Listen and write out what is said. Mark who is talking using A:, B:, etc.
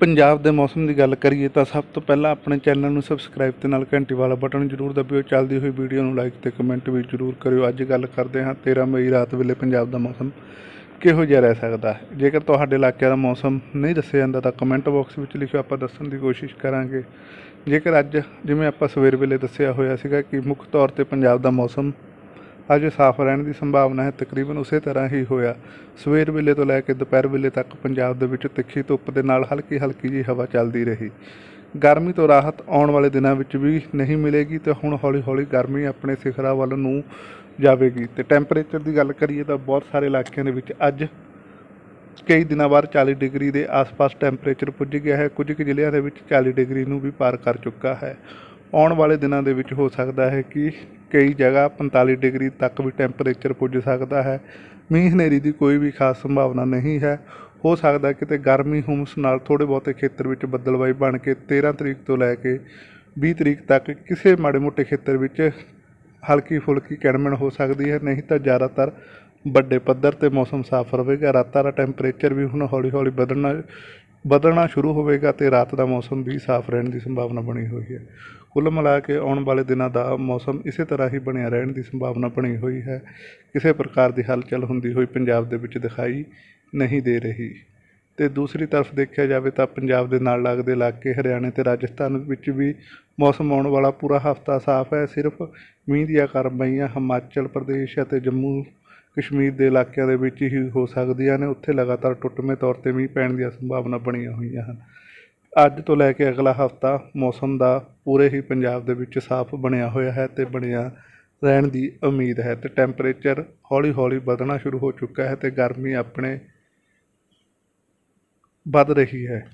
A: ਪੰਜਾਬ ਦੇ ਮੌਸਮ ਦੀ ਗੱਲ ਕਰੀਏ ਤਾਂ ਸਭ ਤੋਂ ਪਹਿਲਾਂ ਆਪਣੇ ਚੈਨਲ ਨੂੰ ਸਬਸਕ੍ਰਾਈਬ ਤੇ ਨਾਲ ਘੰਟੀ ਵਾਲਾ ਬਟਨ ਜ਼ਰੂਰ ਦਬਿਓ। ਚੱਲਦੀ ਹੋਈ ਵੀਡੀਓ ਨੂੰ ਲਾਈਕ ਤੇ ਕਮੈਂਟ ਵੀ ਜ਼ਰੂਰ ਕਰਿਓ। ਅੱਜ ਗੱਲ ਕਰਦੇ ਹਾਂ 13 ਮਈ ਰਾਤ ਵੇਲੇ ਪੰਜਾਬ ਦਾ ਮੌਸਮ ਕਿਹੋ ਜਿਹਾ ਰਹਿ ਸਕਦਾ ਹੈ? ਜੇਕਰ ਤੁਹਾਡੇ ਇਲਾਕੇ ਦਾ ਮੌਸਮ ਨਹੀਂ ਦੱਸਿਆ ਜਾਂਦਾ ਤਾਂ ਕਮੈਂਟ ਬਾਕਸ ਵਿੱਚ ਲਿਖਿਓ। ਆਪਾਂ ਦੱਸਣ ਦੀ ਕੋਸ਼ਿਸ਼ ਕਰਾਂਗੇ। ਜੇਕਰ ਅੱਜ ਜਿਵੇਂ ਆਪਾਂ ਸਵੇਰ ਵੇਲੇ ਦੱਸਿਆ ਹੋਇਆ ਸੀਗਾ ਕਿ ਮੁੱਖ ਤੌਰ ਤੇ ਪੰਜਾਬ ਦਾ ਮੌਸਮ ਅੱਜ ਸਾਫ਼ ਰਹਿਣ ਦੀ ਸੰਭਾਵਨਾ ਹੈ, ਤਕਰੀਬਨ ਉਸੇ ਤਰ੍ਹਾਂ ਹੀ ਹੋਇਆ। ਸਵੇਰ ਵੇਲੇ ਤੋਂ ਲੈ ਕੇ ਦੁਪਹਿਰ ਵੇਲੇ ਤੱਕ ਪੰਜਾਬ ਦੇ ਵਿੱਚ ਤਿੱਖੀ ਧੁੱਪ ਦੇ ਨਾਲ ਹਲਕੀ ਹਲਕੀ ਜਿਹੀ ਹਵਾ ਚੱਲਦੀ ਰਹੀ। ਗਰਮੀ ਤੋਂ ਰਾਹਤ ਆਉਣ ਵਾਲੇ ਦਿਨਾਂ ਵਿੱਚ ਵੀ ਨਹੀਂ ਮਿਲੇਗੀ ਤੇ ਹੁਣ ਹੌਲੀ ਹੌਲੀ ਗਰਮੀ ਆਪਣੇ ਸਿਖਰਾਂ ਵੱਲ ਨੂੰ ਜਾਵੇਗੀ। ਤੇ ਟੈਂਪਰੇਚਰ ਦੀ ਗੱਲ ਕਰੀਏ ਤਾਂ ਬਹੁਤ ਸਾਰੇ ਇਲਾਕਿਆਂ ਦੇ ਵਿੱਚ ਅੱਜ ਕਈ ਦਿਨਾਂ ਬਾਅਦ 40 ਡਿਗਰੀ ਦੇ ਆਸ-ਪਾਸ ਟੈਂਪਰੇਚਰ ਪੁੱਜ ਗਿਆ ਹੈ। ਕੁਝ ਕੁ ਜ਼ਿਲ੍ਹਿਆਂ ਦੇ ਵਿੱਚ 40 ਡਿਗਰੀ ਨੂੰ ਵੀ ਪਾਰ ਕਰ ਚੁੱਕਾ ਹੈ। ਆਉਣ ਵਾਲੇ ਦਿਨਾਂ ਦੇ ਵਿੱਚ ਹੋ ਸਕਦਾ ਹੈ ਕਿ ਕਈ ਜਗ੍ਹਾ 45 ਡਿਗਰੀ ਤੱਕ ਵੀ ਟੈਂਪਰੇਚਰ ਪੁੱਜ ਸਕਦਾ ਹੈ। ਮੀਂਹ ਹਨੇਰੀ ਦੀ ਕੋਈ ਵੀ ਖਾਸ ਸੰਭਾਵਨਾ ਨਹੀਂ ਹੈ। ਹੋ ਸਕਦਾ ਕਿਤੇ ਗਰਮੀ ਹੁਮਸ ਨਾਲ ਥੋੜੇ ਬਹੁਤੇ ਖੇਤਰ ਵਿੱਚ ਬੱਦਲਵਾਈ ਬਣ ਕੇ 13 ਤਰੀਕ ਤੋਂ ਲੈ ਕੇ 20 ਤਰੀਕ ਤੱਕ ਕਿਸੇ ਮਾੜੇ ਮੋਟੇ ਖੇਤਰ ਵਿੱਚ ਹਲਕੀ ਫੁਲਕੀ ਕਿਣਮਣ ਹੋ ਸਕਦੀ ਹੈ। ਨਹੀਂ ਤਾਂ ਜ਼ਿਆਦਾਤਰ ਵੱਡੇ ਪੱਧਰ ਤੇ ਮੌਸਮ ਸਾਫ਼ ਰਹੇਗਾ ਰਾਤਾਂ ਦਾ ਟੈਂਪਰੇਚਰ ਵੀ ਹੁਣ ਹੌਲੀ ਹੌਲੀ ਵਧਣਾ ਵਧਣਾ ਸ਼ੁਰੂ ਹੋਵੇਗਾ ਤੇ ਰਾਤ ਦਾ ਮੌਸਮ ਵੀ ਸਾਫ਼ ਰਹਿਣ ਦੀ ਸੰਭਾਵਨਾ ਬਣੀ ਹੋਈ ਹੈ। ਕੁੱਲ ਮਿਲਾ ਕੇ ਆਉਣ ਵਾਲੇ ਦਿਨਾਂ ਦਾ ਮੌਸਮ ਇਸੇ ਤਰ੍ਹਾਂ ਹੀ ਬਣਿਆ ਰਹਿਣ ਦੀ ਸੰਭਾਵਨਾ ਬਣੀ ਹੋਈ ਹੈ। ਕਿਸੇ ਪ੍ਰਕਾਰ ਦੀ ਹਲਚਲ ਹੁੰਦੀ ਹੋਈ ਪੰਜਾਬ ਦੇ ਵਿੱਚ ਦਿਖਾਈ ਨਹੀਂ ਦੇ ਰਹੀ। ਤੇ ਦੂਸਰੀ ਤਰਫ ਦੇਖਿਆ ਜਾਵੇ ਤਾਂ ਪੰਜਾਬ ਦੇ ਨਾਲ ਲੱਗਦੇ ਇਲਾਕੇ ਹਰਿਆਣੇ ਤੇ ਰਾਜਸਥਾਨ ਵਿੱਚ ਵੀ ਮੌਸਮ ਆਉਣ ਵਾਲਾ ਪੂਰਾ ਹਫ਼ਤਾ ਸਾਫ਼ ਹੈ। ਸਿਰਫ ਮੀਂਹ ਦੀਆਂ ਕਾਰਵਾਈਆਂ ਹਿਮਾਚਲ ਪ੍ਰਦੇਸ਼ ਅਤੇ ਜੰਮੂ ਕਸ਼ਮੀਰ ਦੇ ਇਲਾਕਿਆਂ ਦੇ ਵਿੱਚ ਹੀ ਹੋ ਸਕਦੀਆਂ ਨੇ। ਉੱਥੇ ਲਗਾਤਾਰ ਟੁੱਟਵੇਂ ਤੌਰ ਤੇ ਮੀਂਹ ਪੈਣ ਦੀਆਂ ਸੰਭਾਵਨਾ ਬਣੀਆਂ ਹੋਈਆਂ ਹਨ। ਅੱਜ ਤੋਂ ਲੈ ਕੇ ਅਗਲਾ ਹਫ਼ਤਾ ਮੌਸਮ ਦਾ ਪੂਰੇ ਹੀ ਪੰਜਾਬ ਦੇ ਵਿੱਚ ਸਾਫ਼ ਬਣਿਆ ਹੋਇਆ ਹੈ ਤੇ ਬਣਿਆ ਰਹਿਣ ਦੀ ਉਮੀਦ ਹੈ ਤੇ ਟੈਂਪਰੇਚਰ ਹੌਲੀ ਹੌਲੀ ਵਧਣਾ ਸ਼ੁਰੂ ਹੋ ਚੁੱਕਾ ਹੈ ਤੇ ਗਰਮੀ ਆਪਣੇ ਵੱਧ ਰਹੀ ਹੈ।